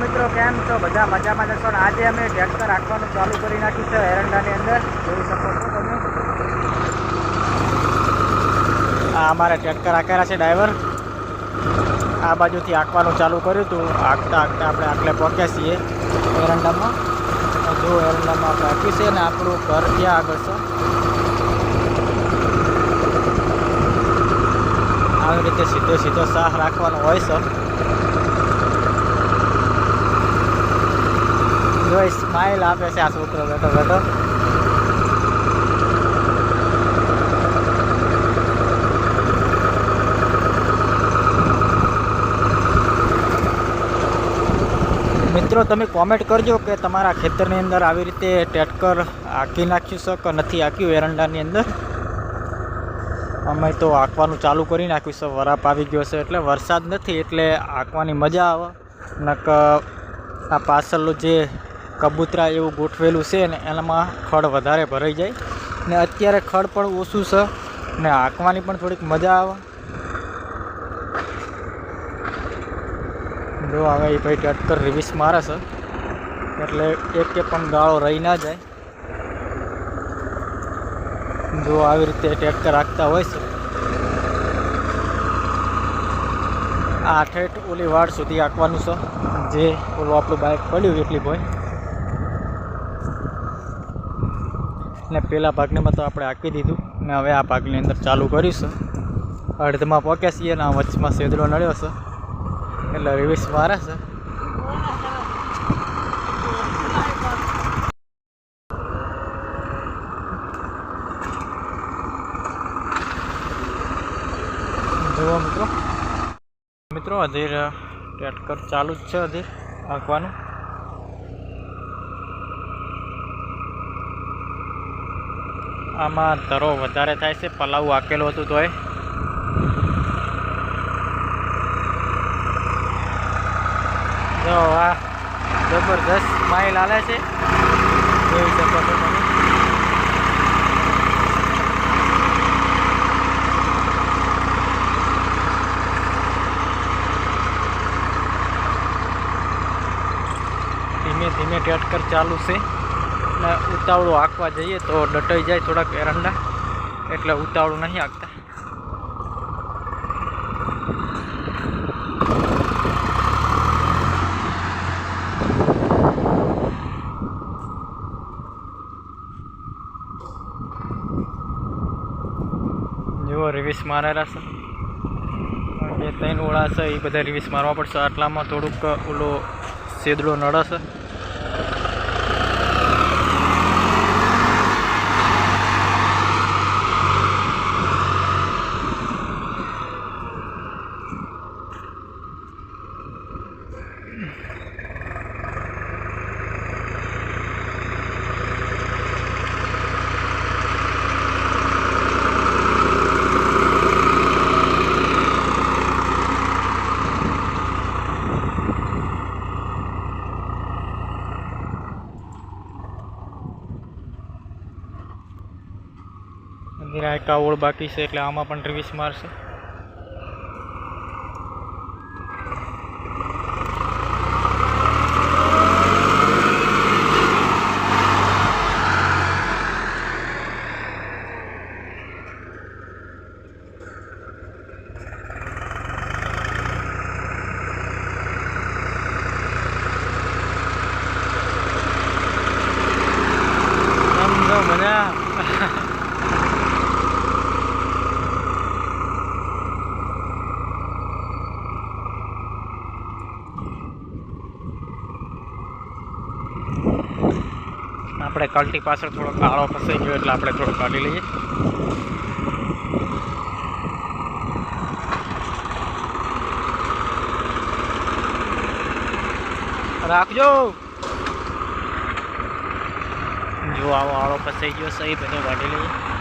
મિત્રો, કેમ છો? બધા મજામાં જશો પણ આજે અમે ટ્રેક્ટર રાખવાનું ચાલુ કરી નાખ્યું છે એરંડાની અંદર. જોઈ શકો છો તમે. આ અમારે ટ્રેક્ટર આકેલા છે, ડ્રાઈવર. આ બાજુથી આંકવાનું ચાલુ કર્યું હતું. આંકતા આંકતા આપણે આટલે પહોંચ્યા છીએ એરંડામાં. જો એરંડામાં આપણે આંક્યું છે ને આપણું ઘર ક્યાં આગળ છે? આવી રીતે સીધો સીધો સાહ રાખવાનો હોય છે. જો સ્માઇલ આપે છે આ છોકરો બેઠો બેઠો. મિત્રો, તમે કોમેન્ટ કરજો કે તમારા ખેતરની અંદર આવી રીતે ટેટકર આંકી નાખ્યું છે નથી આંક્યું એરંડાની અંદર? અમે તો આંકવાનું ચાલુ કરી નાખ્યું છે, વરાપ આવી ગયો છે, એટલે વરસાદ નથી, એટલે આંકવાની મજા આવે. નક આ પાછળનું જે કબૂતરા એવું ગોઠવેલું છે ને એનામાં ખડ વધારે ભરાઈ જાય. ને અત્યારે ખડ પણ ઓછું છે ને હાંકવાની પણ થોડીક મજા આવે. જો હવે એ ભાઈ ટટકર રિવિસ મારે છે. એટલે એક કે પણ ગાળો રહી ના જાય. જો આવી રીતે ટ્રેક્ટર રાખતા હોય છે. આઠેઠ ઓલી વાડ સુધી આંકવાનું છે. જે ઓલું આપણું બાઇક પડ્યું એટલી ભાઈ ને પહેલાં ભાગનેમાં તો આપણે આંકી દીધું ને હવે આ ભાગની અંદર ચાલુ કરીશું અડધમાં પહોંચ્યા છીએ ને આ વચમાં સેદડો નડ્યો છે. એટલે રિવિસ મારે છે. જુઓ મિત્રો. મિત્રો હજી ટેટકર ચાલુ જ છે હજી આંકવાનું. આમાં ધરો વધારે થાય છે પલાવ આકેલું હતું તોય. જો, આ જબરદસ્ત સ્માઇલ આલે છે. જોઈ શકો છો તમે. ધીમે ધીમે ટેટકર ચાલુ છે. ને ઉતાવળું હાંકવા જઈએ તો ડટાઈ જાય થોડાક એરંડા. એટલે ઉતાવળું નહીં હાંકતા. જુઓ રિવિસ મારેલા છે. બે, ત્રણ ઓળા છે, એ બધા રિવિસ મારવા પડશે. આટલામાં થોડુંક ઓલો સેદડો નડે આ કાવળ બાકી છે એટલે આમાં પણ રિવીસ મારશે સમજો મજા આપણે કલ્ટી પાછળ થોડો કાળો ફસાઈ ગયો એટલે આપણે થોડો કાઢી લઈએ. રાખજો. જો આવો આળો ફસાઈ ગયો, સહી બધો કાઢી લઈએ.